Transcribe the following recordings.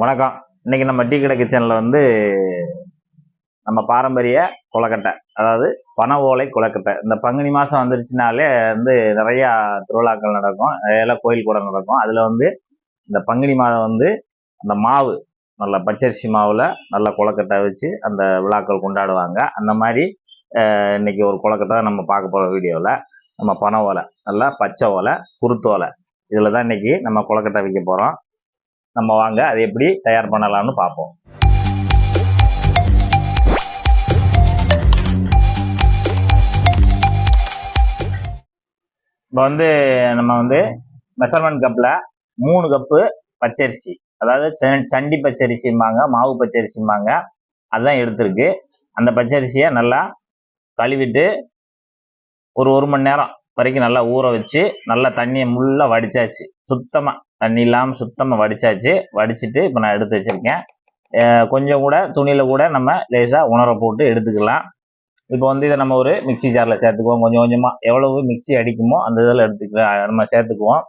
வணக்கம். இன்னைக்கு நம்ம டீ கடை கிச்சனில் வந்து நம்ம பாரம்பரிய கொலக்கட்டை அதாவது பன ஓலை கொலக்கட்டை. இந்த பங்குனி மாதம் வந்துருச்சுனாலே வந்து நிறையா திருவிழாக்கள் நடக்கும் எல்லாம் கோயில் கூட நடக்கும். அதில் வந்து இந்த பங்குனி மாதம் வந்து அந்த மாவு நல்ல பச்சரிசி மாவில் நல்ல கொலக்கட்டை வச்சு அந்த விழாக்கள் கொண்டாடுவாங்க. அந்த மாதிரி இன்னைக்கு ஒரு கொலக்கட்டை நம்ம பார்க்க போகிற வீடியோவில் நம்ம பனை ஓலை நல்லா பச்சை ஓலை குருத்தோலை இதில் தான் இன்றைக்கி நம்ம கொலக்கட்டை வைக்க போகிறோம் நம்ம வாங்க அதை எப்படி தயார் பண்ணலாம்னு பார்ப்போம். இப்போ வந்து நம்ம வந்து மெசர்மெண்ட் கப்பில் மூணு கப்பு பச்சரிசி அதாவது ச- சண்டி பச்சரிசிம்பாங்க மாவு பச்சரிசிம்பாங்க அதுதான் எடுத்திருக்கு. அந்த பச்சரிசியை நல்லா கழுவிட்டு ஒரு ஒரு மணி நேரம் வரைக்கும் நல்லா ஊற வச்சு நல்லா தண்ணியை முள்ளாக வடிச்சாச்சு. சுத்தமாக தண்ணி இல்லாமல் சுத்தமாக வடிச்சாச்சு. வடிச்சிட்டு இப்போ நான் எடுத்து வச்சிருக்கேன். கொஞ்சம் கூட துணியில் கூட நம்ம லேசாக உணர போட்டு எடுத்துக்கலாம். இப்போ வந்து இதை நம்ம ஒரு மிக்சி ஜாரில் சேர்த்துக்குவோம். கொஞ்சம் கொஞ்சமாக எவ்வளவு மிக்ஸி அடிக்குமோ அந்த இதில் எடுத்துக்கலாம் நம்ம சேர்த்துக்குவோம்.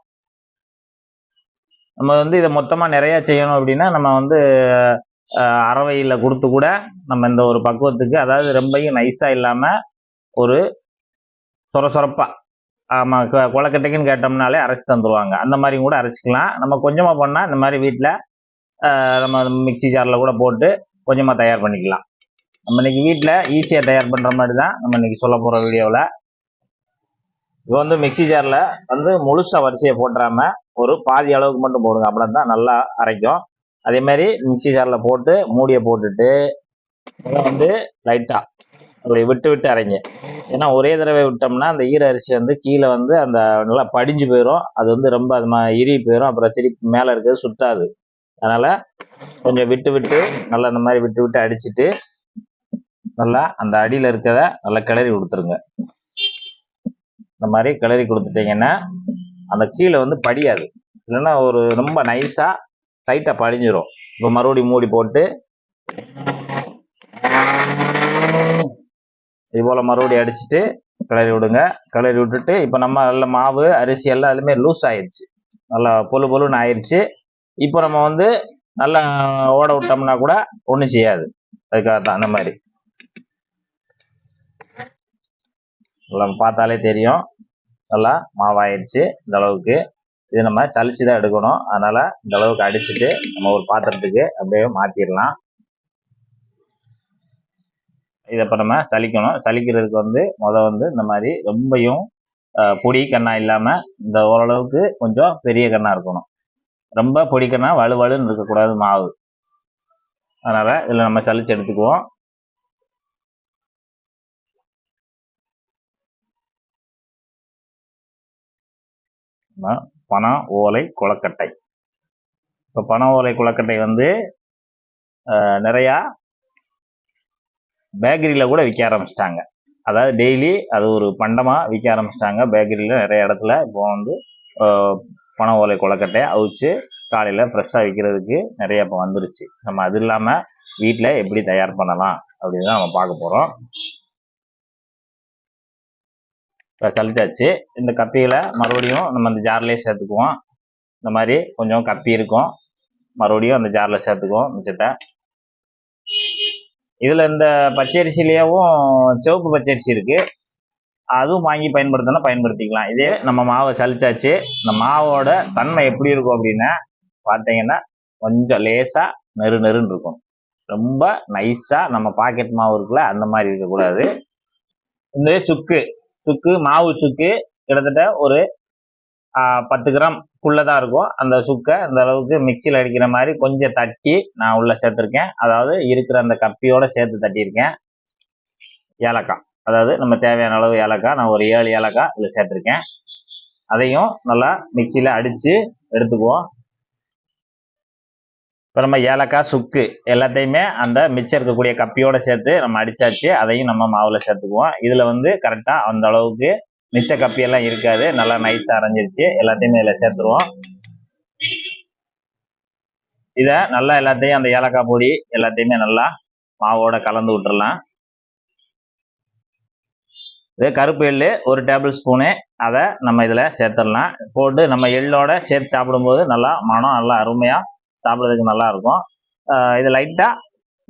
நம்ம வந்து இதை மொத்தமாக நிறையா செய்யணும் அப்படின்னா நம்ம வந்து அறவையில் கொடுத்து கூட நம்ம இந்த ஒரு பக்குவத்துக்கு அதாவது ரொம்பையும் நைஸாக இல்லாமல் ஒரு சொர சொரப்பாக ஆமாம் கொலக்கட்டைக்குன்னு கேட்டோம்னாலே அரைச்சி தந்துடுவாங்க அந்த மாதிரி கூட அரைச்சிக்கலாம். நம்ம கொஞ்சமாக பண்ணால் இந்த மாதிரி வீட்டில் நம்ம மிக்ஸி ஜாரில் கூட போட்டு கொஞ்சமாக தயார் பண்ணிக்கலாம். நம்ம இன்றைக்கி வீட்டில் ஈஸியாக தயார் பண்ணுற மாதிரி தான் நம்ம இன்றைக்கி சொல்ல போகிற வீடியோவில் இப்போ வந்து மிக்ஸி ஜாரில் வந்து முழுசாக வரிசையை போட்டுறாமல் ஒரு பாதி அளவுக்கு மட்டும் போடுங்க. அப்படின் தான். நல்லா அரைக்கும். அதே மாதிரி மிக்ஸி ஜாரில் போட்டு மூடியை போட்டுட்டு வந்து லைட்டாக அதை விட்டு விட்டு அரைங்க ஏன்னா ஒரே தடவை விட்டோம்னா அந்த ஈர அரிசி வந்து கீழே வந்து அந்த நல்லா படிஞ்சு போயிடும் அது வந்து ரொம்ப அது மா இறுகி போயிடும் அப்புறம் திருப்பி மேலே இருக்கிறது சுத்தாது. அதனால் கொஞ்சம் விட்டு விட்டு நல்லா இந்த மாதிரி விட்டு விட்டு அடிச்சிட்டு நல்லா அந்த அடியில் இருக்கிறத நல்லா கிளறி கொடுத்துருங்க. இந்த மாதிரி கிளறி கொடுத்துட்டீங்கன்னா அந்த கீழே வந்து படியாது. இல்லைன்னா ஒரு ரொம்ப நைஸாக டைட்டாக படிஞ்சிடும் இப்போ மறுபடியும் மூடி போட்டு இது போல் மறுபடியும் அடிச்சுட்டு கிளறி விடுங்க. கிளறி விட்டுட்டு இப்போ நம்ம நல்ல மாவு அரிசி எல்லாம் எல்லாமே லூஸ் ஆயிடுச்சு நல்லா பொழு பொழுன்னு ஆயிடுச்சு இப்போ நம்ம வந்து நல்லா ஓட விட்டோம்னா கூட ஒன்றும் செய்யாது. அதுக்காக தான் அந்த மாதிரி. நல்லா பார்த்தாலே தெரியும். நல்லா மாவாயிடுச்சு இந்த அளவுக்கு. இது நம்ம சலிச்சு தான் எடுக்கணும். அதனால இந்த அளவுக்கு அடிச்சுட்டு நம்ம ஒரு பாத்திரத்துக்கு அப்படியே மாற்றிடலாம் இதை இப்போ நம்ம சலிக்கணும். சலிக்கிறதுக்கு வந்து முதல் வந்து இந்த மாதிரி ரொம்பையும் பொடி கண்ணா இல்லாமல் இந்த ஓரளவுக்கு கொஞ்சம் பெரிய கண்ணா இருக்கணும். ரொம்ப பொடி கண்ணா வலு இருக்கக்கூடாது மாவு. அதனால் இதில் நம்ம சலிச்சு எடுத்துக்குவோம். நம்ம பன ஓலை குளக்கட்டை இப்போ பன ஓலை குளக்கட்டை வந்து நிறையா பேக்கரியில் கூட விற்க ஆரம்பிச்சிட்டாங்க. அதாவது டெய்லி அது ஒரு பண்டமாக விற்க ஆரம்பிச்சிட்டாங்க. பேக்கரியில் நிறைய இடத்துல இப்போ வந்து அஹ், பனை ஓலை கொலக்கட்டையை அவிச்சு காலையில் ஃப்ரெஷ்ஷாக விற்கிறதுக்கு நிறைய இப்போ வந்துருச்சு. நம்ம அது இல்லாமல் வீட்டில் எப்படி தயார் பண்ணலாம் அப்படின்னு தான் நம்ம பார்க்க போகிறோம் இப்போ சளிச்சாச்சு இந்த கப்பியில் மறுபடியும் நம்ம இந்த ஜார்லேயே சேர்த்துக்குவோம். இந்த மாதிரி கொஞ்சம் கப்பி இருக்கும். மறுபடியும் அந்த ஜாரில் சேர்த்துக்குவோம் மிச்சத்தை. இதில் இந்த பச்சரிசிலேயும் சிவப்பு பச்சரிசி இருக்குது அதுவும் வாங்கி பயன்படுத்தினா பயன்படுத்திக்கலாம். இதே நம்ம மாவை சளிச்சாச்சு. இந்த மாவோட தன்மை எப்படி இருக்கும் அப்படின்னா பார்த்தீங்கன்னா கொஞ்சம் லேசாக நெரு நெருன்னு இருக்கும். ரொம்ப நைஸாக நம்ம பாக்கெட் மாவு இருக்குல்ல அந்த மாதிரி இருக்கக்கூடாது. இந்த சுக்கு சுக்கு மாவு சுக்கு கிட்டத்தட்ட ஒரு பத்து கிராம் தான் இருக்கும். அந்த சுக்கை அந்த அளவுக்கு மிக்சியில் அடிக்கிற மாதிரி கொஞ்சம் தட்டி நான் உள்ளே சேர்த்துருக்கேன். அதாவது இருக்கிற அந்த கப்பியோடு சேர்த்து தட்டியிருக்கேன். ஏலக்காய். அதாவது நம்ம தேவையான அளவு ஏலக்காய் நான் ஒரு ஏழு ஏலக்காய் இதில் சேர்த்துருக்கேன். அதையும் நல்லா மிக்சியில் அடித்து எடுத்துக்குவோம். இப்போ நம்ம ஏலக்காய் சுக்கு எல்லாத்தையுமே அந்த மிச்சம் இருக்கக்கூடிய கப்பியோடு சேர்த்து நம்ம அடித்தாச்சு அதையும் நம்ம மாவில் சேர்த்துக்குவோம். இதில் வந்து கரெக்டாக அந்த அளவுக்கு மிச்ச கப்பியெல்லாம் இருக்காது. நல்லா நைஸாக அரைஞ்சிருச்சு. எல்லாத்தையுமே இதில் சேர்த்துருவோம். இதை நல்லா எல்லாத்தையும் அந்த ஏலக்காய் பொடி எல்லாத்தையுமே நல்லா மாவோட கலந்து விட்டுறலாம். இது கருப்பு எள்ளு ஒரு டேபிள் ஸ்பூனு அதை நம்ம இதில் சேர்த்துடலாம். போட்டு நம்ம எள்ளோட சேர்த்து சாப்பிடும்போது நல்லா மனம் நல்லா அருமையாக சாப்பிட்றதுக்கு நல்லா இருக்கும். இது லைட்டாக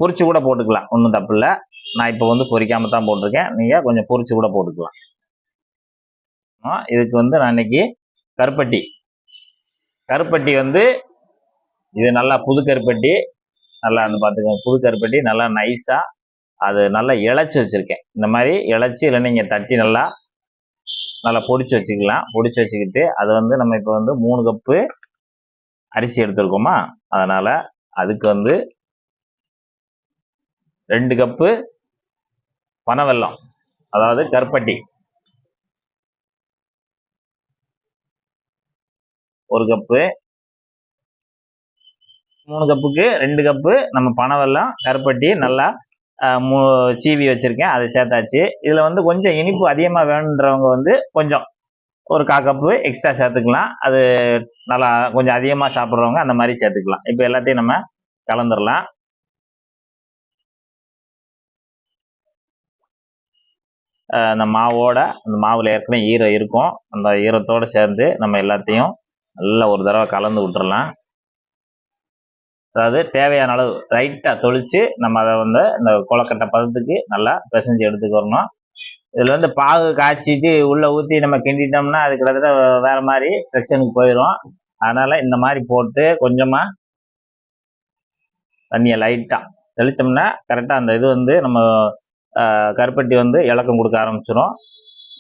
பொரிச்சு கூட போட்டுக்கலாம். ஒன்றும் தப்பு இல்லை. நான் இப்போ வந்து பொரிக்காமல் தான் போட்டிருக்கேன். நீங்கள் கொஞ்சம் பொரிச்சு கூட போட்டுக்கலாம். இதுக்கு வந்து நான் இன்னைக்கு கருப்பட்டி. கருப்பட்டி வந்து இது நல்லா புது கருப்பட்டி. நல்லா வந்து பார்த்துக்கோங்க புது கருப்பட்டி நல்லா நைஸாக அது நல்லா இழைச்சி வச்சுருக்கேன். இந்த மாதிரி இழைச்சி இல்லை நீங்கள் தட்டி நல்லா நல்லா பொடிச்சு வச்சுக்கலாம். பொடிச்சு வச்சுக்கிட்டு அது வந்து நம்ம இப்போ வந்து மூணு கப்பு அரிசி எடுத்துருக்கோமா? அதனால் அதுக்கு வந்து ரெண்டு கப்பு பனை வெல்லம் அதாவது கருப்பட்டி. ஒரு கப்பு மூணு கப்புக்கு ரெண்டு கப்பு நம்ம பனவெல்லாம் கருப்பட்டி நல்லா மூ- சீவி வச்சுருக்கேன். அதை சேர்த்தாச்சு. இதில் வந்து கொஞ்சம் இனிப்பு அதிகமாக வேணுன்றவங்க வந்து கொஞ்சம் ஒரு கா கப்பு எக்ஸ்ட்ரா சேர்த்துக்கலாம். அது நல்லா கொஞ்சம் அதிகமாக சாப்பிட்றவங்க அந்த மாதிரி சேர்த்துக்கலாம். இப்போ எல்லாத்தையும் நம்ம கலந்துடலாம் அந்த மாவோட அந்த மாவில் ஏற்கனவே ஈரம் இருக்கும். அந்த ஈரத்தோடு சேர்ந்து நம்ம எல்லாத்தையும் நல்லா ஒரு தடவை கலந்து விட்டுறலாம். அதாவது தேவையான அளவு ரைட்டாக தொளித்து நம்ம அதை வந்து இந்த கொலக்கட்டை பதத்துக்கு நல்லா பிசைஞ்சு எடுத்துக்கிறணும். இதில் வந்து பாகு காய்ச்சிட்டு உள்ளே ஊற்றி நம்ம கிண்டிட்டோம்னா அது கிட்டத்தட்ட வேறு மாதிரி செக்ஷனுக்கு போயிடும் அதனால் இந்த மாதிரி போட்டு கொஞ்சமாக தண்ணியை லைட்டாக தெளிச்சோம்னா கரெக்டாக அந்த இது வந்து நம்ம கருப்பட்டி வந்து இலக்கம் கொடுக்க ஆரம்பிச்சிடும்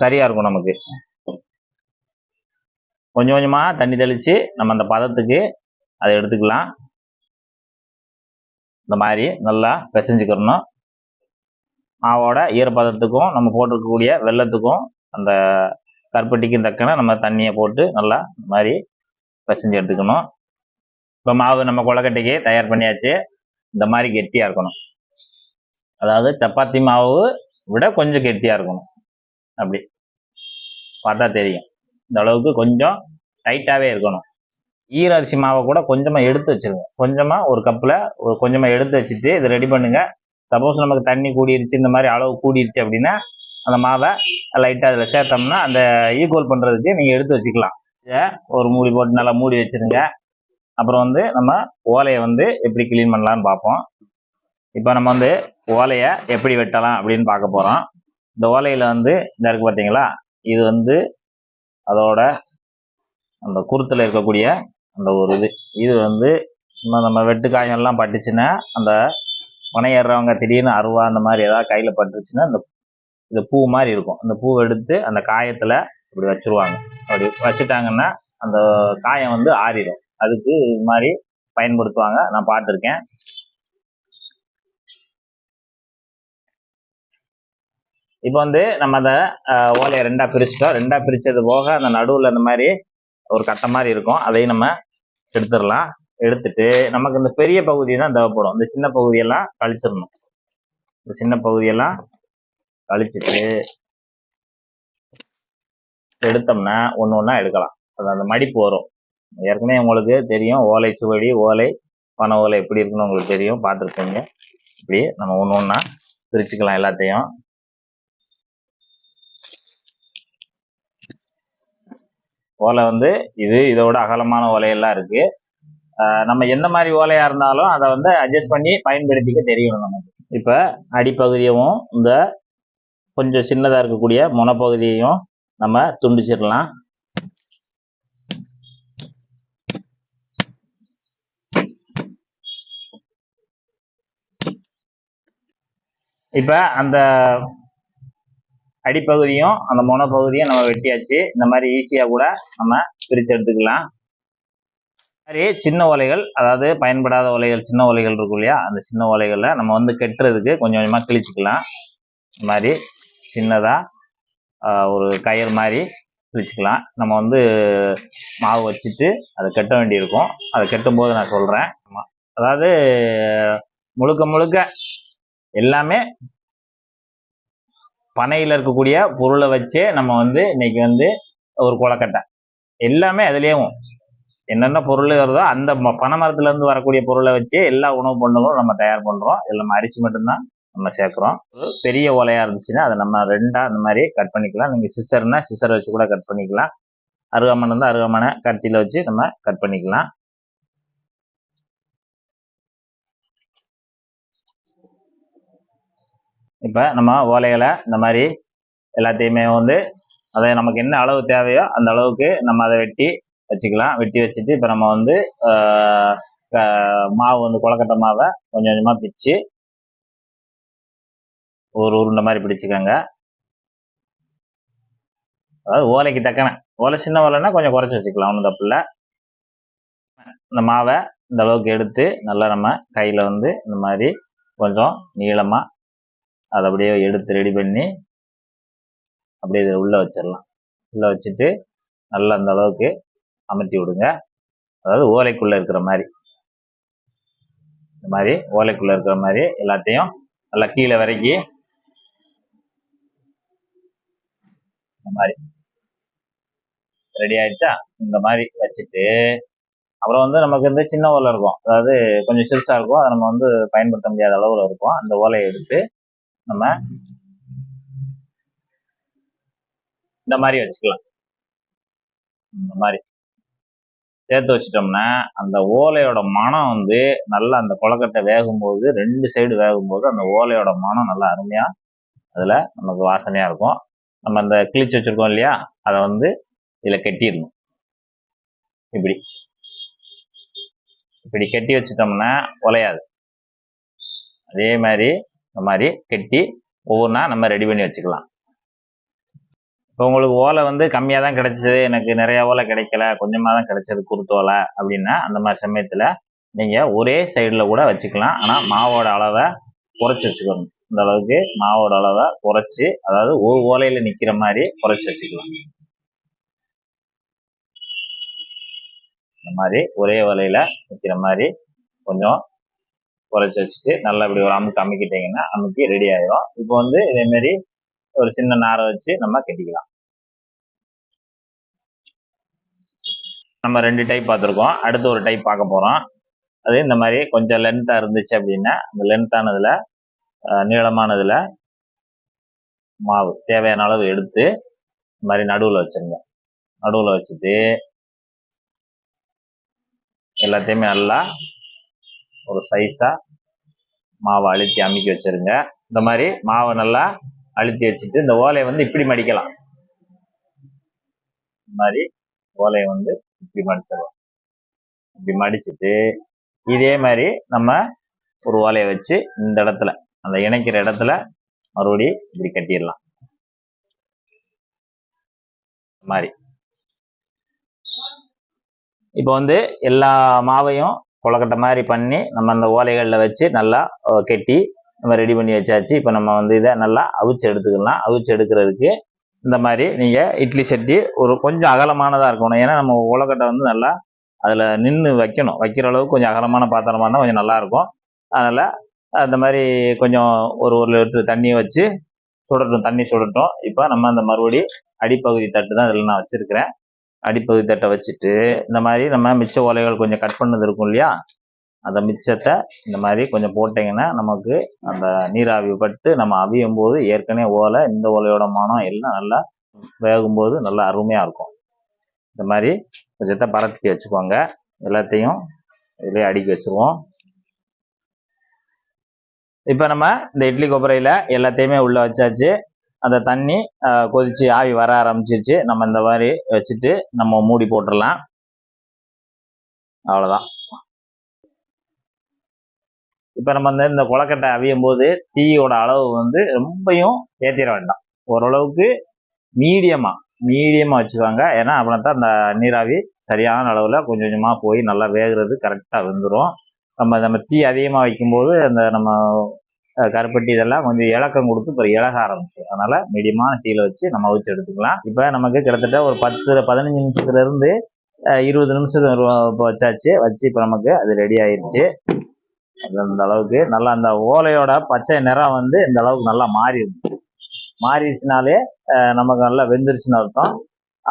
சரியாக இருக்கும் நமக்கு. கொஞ்சம் கொஞ்சமாக தண்ணி தெளித்து நம்ம அந்த பதத்துக்கு அதை எடுத்துக்கலாம். இந்த மாதிரி நல்லா பிசைஞ்சுக்கிறணும். மாவோட ஈரப்பதத்துக்கும் நம்ம போட்டிருக்கக்கூடிய வெள்ளத்துக்கும் அந்த கருப்பட்டிக்கும் தக்கன நம்ம தண்ணியை போட்டு நல்லா இந்த மாதிரி பிசைஞ்சு எடுத்துக்கணும். இப்போ மாவு நம்ம கொலக்கட்டைக்கு தயார் பண்ணியாச்சு. இந்த மாதிரி கெட்டியாக இருக்கணும். அதாவது சப்பாத்தி மாவு விட கொஞ்சம் கெட்டியாக இருக்கணும். அப்படி. பார்த்தா தெரியும். இந்த அளவுக்கு கொஞ்சம் டைட்டாகவே இருக்கணும். ஈர அரிசி மாவை கூட கொஞ்சமாக எடுத்து வச்சிருங்க. கொஞ்சமாக ஒரு கப்பில் ஒரு கொஞ்சமாக எடுத்து வச்சுட்டு இதை ரெடி பண்ணுங்கள் சப்போஸ் நமக்கு தண்ணி கூடிருச்சு இந்த மாதிரி அளவு கூடிருச்சு அப்படின்னா அந்த மாவை லைட்டாக அதில் சேர்த்தோம்னா அந்த ஈக்குவல் பண்ணுறதுக்கு நீங்கள் எடுத்து வச்சுக்கலாம். இதை ஒரு மூடி போட்டு நல்லா மூடி வச்சுருங்க. அப்புறம் வந்து நம்ம ஓலையை வந்து எப்படி க்ளீன் பண்ணலான்னு பார்ப்போம். இப்போ நம்ம வந்து ஓலையை எப்படி வெட்டலாம் அப்படின்னு பார்க்க போகிறோம் இந்த ஓலையில் வந்து இந்த இருக்கு பார்த்தீங்களா? இது வந்து அதோட அந்த குருத்தில் இருக்கக்கூடிய அந்த ஒரு இது. இது வந்து சும்மா நம்ம வெட்டு பட்டுச்சுன்னா அந்த பனையேறவங்க திடீர்னு அருவா அந்த மாதிரி ஏதாவது கையில் பட்டுருச்சுன்னா அந்த இந்த பூ மாதிரி இருக்கும். அந்த பூவை எடுத்து அந்த காயத்தில் இப்படி வச்சுருவாங்க. அப்படி வச்சுட்டாங்கன்னா அந்த காயம் வந்து ஆறிடும். அதுக்கு இது மாதிரி பயன்படுத்துவாங்க. நான் பார்த்துருக்கேன். இப்போ வந்து நம்ம அதை ஓலையை ரெண்டாக பிரிச்சிட்டோம். ரெண்டாக பிரிச்சது போக அந்த நடுவில் இந்த மாதிரி ஒரு கட்டை மாதிரி இருக்கும். அதையும் நம்ம எடுத்துடலாம். எடுத்துட்டு நமக்கு இந்த பெரிய பகுதி தான் தேவைப்படும். இந்த சின்ன பகுதியெல்லாம் கழிச்சிடணும். இந்த சின்ன பகுதியெல்லாம் கழிச்சிட்டு எடுத்தோம்னா ஒன்று ஒன்றா எடுக்கலாம். அது அந்த மடிப்பு வரும். ஏற்கனவே உங்களுக்கு தெரியும். ஓலை சுவடி ஓலை பனை ஓலை எப்படி இருக்குன்னு உங்களுக்கு தெரியும். பார்த்துருப்பீங்க. இப்படி நம்ம ஒன்று ஒன்றா பிரிச்சுக்கலாம் எல்லாத்தையும். ஓலை வந்து இது இதோட அகலமான ஓலையெல்லாம் இருக்கு. நம்ம எந்த மாதிரி ஓலையா இருந்தாலும் அதை வந்து அட்ஜஸ்ட் பண்ணி பயன்படுத்திக்க தெரியணும் நமக்கு. இப்ப அடிப்பகுதியும் இந்த கொஞ்சம் சின்னதா இருக்கக்கூடிய முனப்பகுதியையும் நம்ம துண்டிச்சிடலாம். இப்ப அந்த அடிப்பகுதியும் அந்த முனப்பகுதியும் நம்ம வெட்டியாச்சு. இந்த மாதிரி ஈஸியாக கூட நம்ம பிரித்து எடுத்துக்கலாம். மாதிரி சின்ன ஓலைகள் அதாவது பயன்படாத ஓலைகள் சின்ன ஓலைகள் இருக்கும் இல்லையா? அந்த சின்ன ஓலைகளில் நம்ம வந்து கெட்டுறதுக்கு கொஞ்சம் கொஞ்சமாக கிழிச்சிக்கலாம். இந்த மாதிரி சின்னதாக ஒரு கயிறு மாதிரி கிழிச்சிக்கலாம். நம்ம வந்து மாவு வச்சுட்டு அதை கட்ட வேண்டியிருக்கும். அதை கெட்டும்போது நான் சொல்கிறேன் அதாவது முழுக்க முழுக்க எல்லாமே பனையில் இருக்கக்கூடிய பொருளை வச்சே நம்ம வந்து இன்னைக்கு வந்து ஒரு கொலக்கட்டை எல்லாமே அதுலேயும் என்னென்ன பொருள் வருதோ அந்த ம- பனை மரத்துலேருந்து வரக்கூடிய பொருளை வச்சு எல்லா உணவு பண்டங்களும் நம்ம தயார் பண்ணுறோம் இதுல நம்ம அரிசி மட்டும்தான் நம்ம சேர்க்குறோம். பெரிய ஓலையாக இருந்துச்சுன்னா அதை நம்ம ரெண்டாக அந்த மாதிரி கட் பண்ணிக்கலாம். நீங்கள் சிசர்னா சிசர் வச்சு கூட கட் பண்ணிக்கலாம். அருகாமனை இருந்தால் அருகாமனை கத்தியில் வச்சு நம்ம கட் பண்ணிக்கலாம். இப்போ நம்ம ஓலைகளை இந்த மாதிரி எல்லாத்தையுமே வந்து அதை நமக்கு என்ன அளவு தேவையோ அந்த அளவுக்கு நம்ம அதை வெட்டி வச்சுக்கலாம். வெட்டி வச்சுட்டு இப்போ நம்ம வந்து மாவு வந்து கொலக்கட்டை மாவை கொஞ்சம் கொஞ்சமாக பிச்சு ஒரு உருண்டை மாதிரி பிடிச்சிக்கோங்க. அதாவது ஓலைக்கு தக்கன ஓலை சின்ன ஓலைன்னா கொஞ்சம் குறைச்சி வச்சுக்கலாம் ஒன்றும் தப்பு இல்லை. இந்த மாவை இந்த அளவுக்கு எடுத்து நல்லா நம்ம கையில் வந்து இந்த மாதிரி கொஞ்சம் நீளமாக அதை அப்படியே எடுத்து ரெடி பண்ணி அப்படியே இதை உள்ளே வச்சிடலாம். உள்ளே வச்சுட்டு நல்லா அந்த அளவுக்கு அமர்த்தி விடுங்க. அதாவது ஓலைக்குள்ளே இருக்கிற மாதிரி. இந்த மாதிரி ஓலைக்குள்ளே இருக்கிற மாதிரி எல்லாத்தையும் நல்லா கீழே வரைக்கும் இந்த மாதிரி. ரெடி ஆயிடுச்சா? இந்த மாதிரி வச்சுட்டு அப்புறம் வந்து நமக்கு இந்த சின்ன ஓலை இருக்கும். அதாவது கொஞ்சம் சிறுசாக இருக்கும். அதை நம்ம வந்து பயன்படுத்த முடியாத அளவில் இருக்கும். அந்த ஓலையை எடுத்து நம்ம இந்த மாதிரி வச்சுக்கலாம். இந்த மாதிரி சேர்த்து வச்சிட்டோம்னா அந்த ஓலையோட மனம் வந்து நல்லா அந்த கொலக்கட்டை வேகும்போது ரெண்டு சைடு வேகும்போது அந்த ஓலையோட மனம் நல்லா அருமையா அதுல நமக்கு வாசனையா இருக்கும். நம்ம அந்த கிழிச்சு வச்சிருக்கோம் இல்லையா? அதை வந்து இதுல கட்டிடணும். இப்படி. இப்படி கட்டி வச்சிட்டோம்னா உலையாது அதே மாதிரி இந்த மாதிரி கட்டி ஒவ்வொன்றா நம்ம ரெடி பண்ணி வச்சுக்கலாம். இப்போ உங்களுக்கு ஓலை வந்து கம்மியாக தான் கிடைச்சது. எனக்கு நிறைய ஓலை கிடைக்கல. கொஞ்சமாக தான் கிடைச்சது குருத்தோலை அப்படின்னா அந்த மாதிரி சமயத்தில் நீங்கள் ஒரே சைடில் கூட வச்சுக்கலாம். ஆனால் மாவோட அளவை குறைச்சி வச்சுக்கணும். இந்த அளவுக்கு மாவோட அளவை குறைச்சி அதாவது ஒரு ஓலையில் நிற்கிற மாதிரி குறைச்சி வச்சுக்கலாம். இந்த மாதிரி ஒரே ஓலையில் நிற்கிற மாதிரி கொஞ்சம் குறைச்சி வச்சுட்டு நல்லா இப்படி ஒரு அமுக்கு அமுக்கிட்டீங்கன்னா அமுக்கி ரெடி ஆயிடும் இப்போ வந்து இதேமாரி ஒரு சின்ன நாரை வச்சு நம்ம கட்டிக்கலாம். நம்ம ரெண்டு டைப் பார்த்துருக்கோம். அடுத்து ஒரு டைப் பார்க்க போகிறோம் அது இந்த மாதிரி கொஞ்சம் லென்த்தாக இருந்துச்சு அப்படின்னா அந்த லென்த்தானதில் நீளமானதில் மாவு தேவையான அளவு எடுத்து இந்த மாதிரி நடுவில் வச்சுருங்க. நடுவில் வச்சுட்டு எல்லாத்தையுமே நல்லா ஒரு சைஸாக மாவை அழுத்தி அமுக்கி வச்சிருங்க. இந்த மாதிரி மாவை நல்லா அழுத்தி வச்சுட்டு இந்த ஓலையை வந்து இப்படி மடிக்கலாம். இந்த மாதிரி ஓலையை வந்து இப்படி மடிச்சிடலாம். இப்படி மடிச்சிட்டு இதே மாதிரி நம்ம ஒரு ஓலையை வச்சு இந்த இடத்துல அந்த இணைக்கிற இடத்துல மறுபடி இப்படி கட்டிடலாம். இந்த மாதிரி. இப்போ வந்து எல்லா மாவையும் கொலக்கட்டை மாதிரி பண்ணி நம்ம அந்த ஓலைகளில் வச்சு நல்லா கெட்டி நம்ம ரெடி பண்ணி வச்சாச்சு. இப்போ நம்ம வந்து இதை நல்லா அவிச்சு எடுத்துக்கலாம். அவிச்சு எடுக்கிறதுக்கு இந்த மாதிரி நீங்கள் இட்லி சட்டி ஒரு கொஞ்சம் அகலமானதாக இருக்கணும். ஏன்னா நம்ம உலக்கட்டை வந்து நல்லா அதில் நின்று வைக்கணும். வைக்கிற அளவுக்கு கொஞ்சம் அகலமான பாத்திரமா இருந்தால் கொஞ்சம் நல்லாயிருக்கும் அதனால் அந்த மாதிரி கொஞ்சம் ஒரு ஒரு லிட்டர் தண்ணியை வச்சு சுடட்டும். தண்ணி சுடட்டும். இப்போ நம்ம அந்த மறுபடி அடிப்பகுதி தட்டு தான் இதில் நான் வச்சுருக்கிறேன். அடிப்பகுதி தட்டை வச்சுட்டு இந்த மாதிரி நம்ம மிச்ச ஓலைகள் கொஞ்சம் கட் பண்ணது இருக்கும் இல்லையா? அந்த மிச்சத்தை இந்த மாதிரி கொஞ்சம் போட்டிங்கன்னா நமக்கு அந்த நீராவி பட்டு நம்ம அவியும் போது ஏற்கனவே ஓலை இந்த ஓலையோட மனம் எல்லாம் நல்லா வேகும்போது நல்லா அருமையாக இருக்கும். இந்த மாதிரி கொஞ்சத்தை பரத்தி வச்சுக்கோங்க. எல்லாத்தையும் இதுலேயே அடுக்கி வச்சுருவோம். இப்போ நம்ம இந்த இட்லி கொப்பரையில் எல்லாத்தையுமே உள்ளே வச்சாச்சு. அந்த தண்ணி கொதித்து கொதிச்சு ஆவி வர ஆரம்பிச்சிருச்சு. நம்ம இந்த மாதிரி வச்சுட்டு நம்ம மூடி போட்டுடலாம் அவ்வளோதான் இப்போ நம்ம வந்து இந்த கொலக்கட்டை அவியும் போது தீயோட அளவு வந்து ரொம்பையும் ஏற்றிட வேண்டாம். ஓரளவுக்கு மீடியமாக மீடியமாக வச்சுக்கோங்க ஏன்னா அப்படின்னா தான் அந்த நீராவி சரியான அளவில் கொஞ்சம் கொஞ்சமாக போய் நல்லா வேகிறது கரெக்டாக வெந்துடும் நம்ம நம்ம தீ அதிகமாக வைக்கும்போது அந்த நம்ம கருப்பட்டி இதெல்லாம் கொஞ்சம் இலக்கம் கொடுத்து இப்போ இலக ஆரம்பிச்சு. அதனால மீடியமான தீயில வச்சு நம்ம வச்சு எடுத்துக்கலாம். இப்போ நமக்கு கிட்டத்தட்ட ஒரு பத்து பதினஞ்சு நிமிஷத்துல இருந்து இருபது நிமிஷம் இப்போ வச்சாச்சு. வச்சு இப்போ நமக்கு அது ரெடி ஆயிடுச்சு அது அந்த அளவுக்கு நல்லா அந்த ஓலையோட பச்சை நிறம் வந்து இந்த அளவுக்கு நல்லா மாறிடும் மாறிடுச்சுனாலே நமக்கு நல்லா வெந்துருச்சுன்னு அர்த்தம்.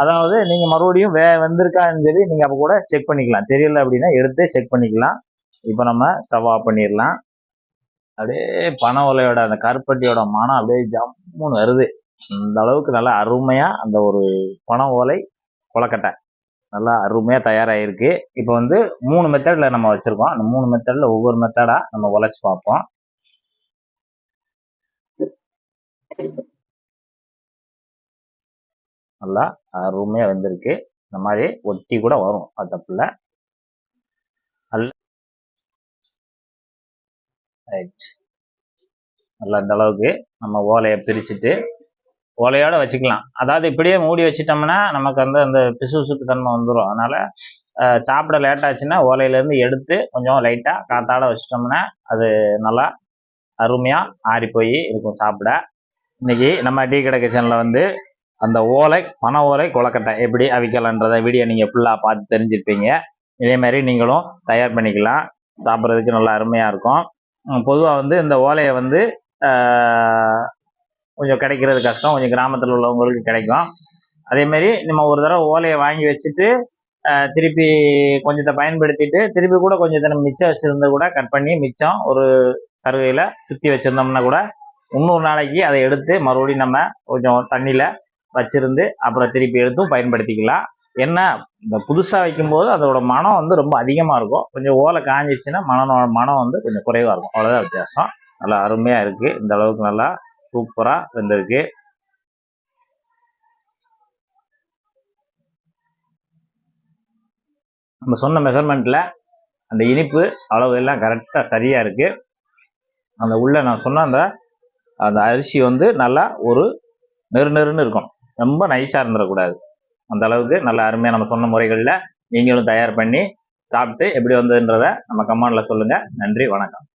அதாவது நீங்கள் மறுபடியும் வே வெந்திருக்கான்னு சொல்லி நீங்கள் அப்போ கூட செக் பண்ணிக்கலாம். தெரியல அப்படின்னா எடுத்து செக் பண்ணிக்கலாம். இப்போ நம்ம ஸ்டவ் ஆஃப் பண்ணிடலாம். அப்படியே பனை ஓலையோட அந்த கருப்பட்டியோட மனம் அப்படியே ஜம்முன்னு வருது. அந்த அளவுக்கு நல்லா அருமையா அந்த ஒரு பனை ஓலை கொலக்கட்டை நல்லா அருமையா தயாராகிருக்கு இப்போ வந்து மூணு மெத்தடில் நம்ம வச்சுருக்கோம். அந்த மூணு மெத்தடில் ஒவ்வொரு மெத்தடாக நம்ம உழைச்சி பார்ப்போம். நல்லா அருமையாக வந்திருக்கு. இந்த மாதிரி ஒட்டி கூட வரும். அது தப்பில்ல அல்ல ரைட் நல்லா இந்த அளவுக்கு நம்ம ஓலையை பிரிச்சுட்டு ஓலையோட வச்சுக்கலாம். அதாவது இப்படியே மூடி வச்சிட்டோம்னா நமக்கு வந்து அந்த பிசுசுக்கு தன்மை வந்துடும் அதனால சாப்பிட லேட் ஆச்சுன்னா ஓலையிலேருந்து எடுத்து கொஞ்சம் லைட்டாக காத்தாட வச்சிட்டோம்னா அது நல்லா அருமையாக ஆறி போய் இருக்கும் சாப்பிட. இன்னைக்கு நம்ம டீ கடை கிச்சனில் வந்து அந்த ஓலை பனை ஓலை கொலக்கட்டை எப்படி அவிக்கலான்றதை வீடியோ நீங்கள் ஃபுல்லாக பார்த்து தெரிஞ்சிருப்பீங்க. இதே மாதிரி நீங்களும் தயார் பண்ணிக்கலாம். சாப்பிட்றதுக்கு நல்லா அருமையாக இருக்கும். பொதுவாக வந்து இந்த ஓலையை வந்து கொஞ்சம் கிடைக்கிறது கஷ்டம். கொஞ்சம் கிராமத்தில் உள்ளவங்களுக்கு கிடைக்கும். அதேமாரி நம்ம ஒரு தடவை ஓலையை வாங்கி வச்சுட்டு திருப்பி கொஞ்சத்தை பயன்படுத்திட்டு திருப்பி கூட கொஞ்சத்தை நம்ம மிச்சம் வச்சுருந்தா கூட கட் பண்ணி மிச்சம் ஒரு சருகையில் சுற்றி வச்சுருந்தோம்னா கூட இன்னொரு நாளைக்கு அதை எடுத்து மறுபடியும் நம்ம கொஞ்சம் தண்ணியில் வச்சுருந்து அப்புறம் திருப்பி எடுத்தும் பயன்படுத்திக்கலாம். என்ன இந்த புதுசாக வைக்கும்போது அதோட மனம் வந்து ரொம்ப அதிகமாக இருக்கும். கொஞ்சம் ஓலை காஞ்சிச்சுன்னா மனம் மனம் வந்து கொஞ்சம் குறைவாக இருக்கும். அவ்வளோதான் வித்தியாசம். நல்லா அருமையாக இருக்குது இந்த அளவுக்கு நல்லா சூப்பராக வெந்திருக்கு. நம்ம சொன்ன மெஷர்மெண்ட்டில் அந்த இனிப்பு அளவு எல்லாம் கரெக்டாக சரியாக இருக்குது அந்த உள்ள நான் சொன்ன அந்த அந்த அரிசி வந்து நல்லா ஒரு நெரு நெருன்னு இருக்கும். ரொம்ப நைஸாக இருந்துடக்கூடாது. அந்த அளவுக்கு நல்ல அருமையாக நம்ம சொன்ன முறைகளில் நீங்களும் தயார் பண்ணி சாப்பிட்டு எப்படி வந்ததுன்றதை நம்ம கமெண்டில் சொல்லுங்கள் நன்றி வணக்கம்.